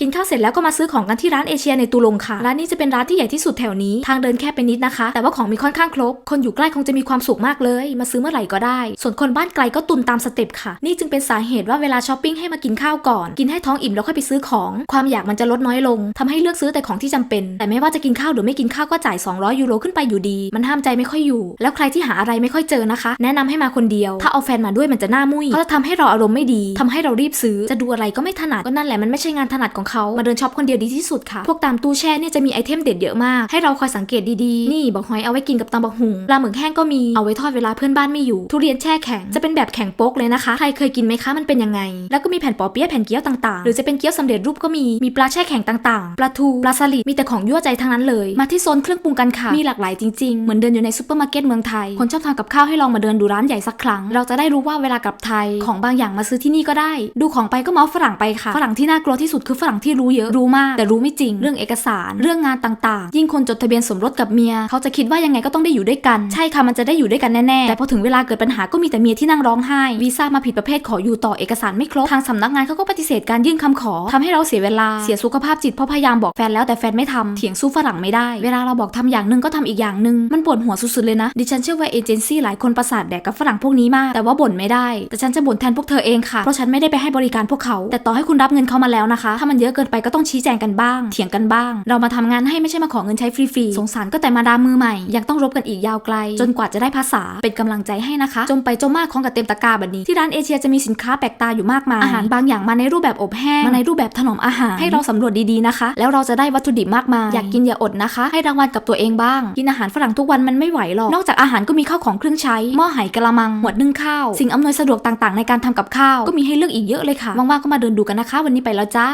กินข้าวเสร็จแล้วก็มาซื้อของกันที่ร้านเอเชียในตูลงค่ะ ร้านนี้จะเป็นร้านที่ใหญ่ที่สุดแถวนี้ ทางเดินแคบไปนิดนะคะ แต่ว่าของมีค่อนข้างครบ คนอยู่ใกล้คงจะมีความสุขมากเลย มาซื้อเมื่อไหร่ก็ได้ ส่วนคนบ้านไกลก็ตุนตามสเต็ปค่ะ นี่จึงเป็นสาเหตุว่าเวลาช้อปปิ้งให้มากินข้าวก่อน กินให้ท้องอิ่มแล้วค่อยไปซื้อของ ความอยากมันจะลดน้อยลงทำให้เลือกซื้อแต่ของที่จำเป็น แต่ไม่ว่าจะกินข้าวหรือไม่กินข้าวก็จ่าย 200 ยูโรขึ้นไปอยู่ดี มันห้ามใจไม่ค่อยอยู่ แล้วใครที่หาอะไรไม่ค่อยเจอนะคะ แนะนำให้มาคนเดียว ถ้าเอาแฟนมาด้วยมันจะหน้ามุ้ยเขาจะทำให้เราอารมณ์ไม่ดีทำให้เรารีบซื้อ จะดูอะไรก็ไม่ถนัด ก็นั่นแหละมันไม่ใช่งานถนัดของเขามาเดินช็อปคนเดียวดีที่สุดค่ะ พวกตามตู้แช่เนี่ยจะมีไอเทมเด็ดเยอะมาก ให้เราคอยสังเกตดีๆ นี่บักหอยเอาไว้กินกับตำบักหุงปลาหมึกแห้งก็มีเอาไว้ทอดเวลาเพื่อนบ้านไม่อยู่ ทุเรียนแช่แข็งจะเป็นแบบแข็งโป๊กเลยนะคะ ใครเคยกินไหมคะมันเป็นยังไง แล้วก็มีแผ่นปอเปี๊ยะแผ่นเกี๊ยวต่างๆ หรือจะเป็นเกี๊ยวสำเร็จรูปก็มี มีปลาแช่แข็งต่างๆ ปลาทู ปลาสลิด มีแต่ของยั่วใจทั้งนั้นเลย มาที่โซนเครื่องปรุงกันค่ะ มีหลากหลายจริงๆ เหมือนเดินอยู่ในซูเปอร์มาร์เก็ตเมืองไทย คนชอบทำกับข้าวให้ลองมาเดินดูร้านใหญ่สักครั้ง เราจะได้รู้ว่าเวลากลับไทย ของบางอย่างมาซื้อที่นี่ก็ได้ ดูของไปก็เมาส์ฝรั่งไปค่ะ ฝรั่งที่น่ากลัวที่สุดคือฝรั่งที่รู้เยอะรู้มาก แต่รู้ไม่จริง เรื่องเอกสาร เรื่องงานต่างๆ ยิ่งคนจดทะเบียนสมรสกับเมีย เขาจะคิดว่ายังไงก็ต้องได้อยู่ด้วยกัน ใช่ค่ะมันจะได้อยู่ด้วยกันแน่ๆแต่พอถึงเวลาเกิดปัญหาก็มีแต่เมียที่นั่งร้องไห้วีซ่ามาผิดประเภทขออยู่ต่อเอกสารไม่ครบทางสำนักงานเขาก็ปฏิเสธการยื่นคำขอทำให้เราเสียเวลาเสียสุขภาพจิตเพราะพยายามบอกแฟนแล้วแต่แฟนไม่ทำเถียงสู้ฝรั่งไม่ได้เวลาเราบอกทำอย่างหนึ่งก็ทำอีกอย่างหนึ่งมันปวดหัวสุดๆเลยนะดิฉันเชื่อว่าเอเจนซี่หลายคนประสาทแดกกับฝรั่งพวกนี้มากแต่ว่าบ่นไม่ได้ แต่ฉันจะบ่นแทนพวกเธอเองค่ะเพราะฉันไม่ได้ไปให้บริการพวกเขา แต่ต่อให้คุณรับเงินเขามาแล้วนะคะ ถ้ามันเยอะเกินไปก็ต้องชี้แจงกันบ้าง เถียงกันบ้าง เรามาทำงานให้ไม่ใช่มาขอเงินใช้ฟรีๆ สงสารก็แต่มาดามมือใหม่ ยังต้องรบกันอีกยาวไกล จนกว่าจะได้ภาษา เป็นกำลังใจให้นะคะ จมไปจมมากของกับเต็มตะกร้าแบบนี้ ที่ร้านเอเชียจะมีสินค้าแปลกตาอยู่มากมาย อาหารบางอย่างมาในรูปแบบอบแห้ง มาในรูปแบบถนอมอาหาร ให้เราสำรวจดีๆนะคะ แล้วเราจะได้วัตถุดิบมากมาย อยากกินอย่าอดนะคะ ให้รางวัลกับตัวเองบ้าง กินอาหารฝรั่งทุกวันมันไม่ไหวหรอก นอกจากอาหารก็มีข้าวของเครื่องใช้ หม้อไหกระมัง หมวดนึ่งข้าว สิ่งอำนวยสะดวกต่างๆ ในการทำกับข้าว ก็มีให้เลือกอีกเยอะเลยค่ะ ว่างๆ ก็มาเดินดูกันนะคะ วันนี้ไปแล้วจ้า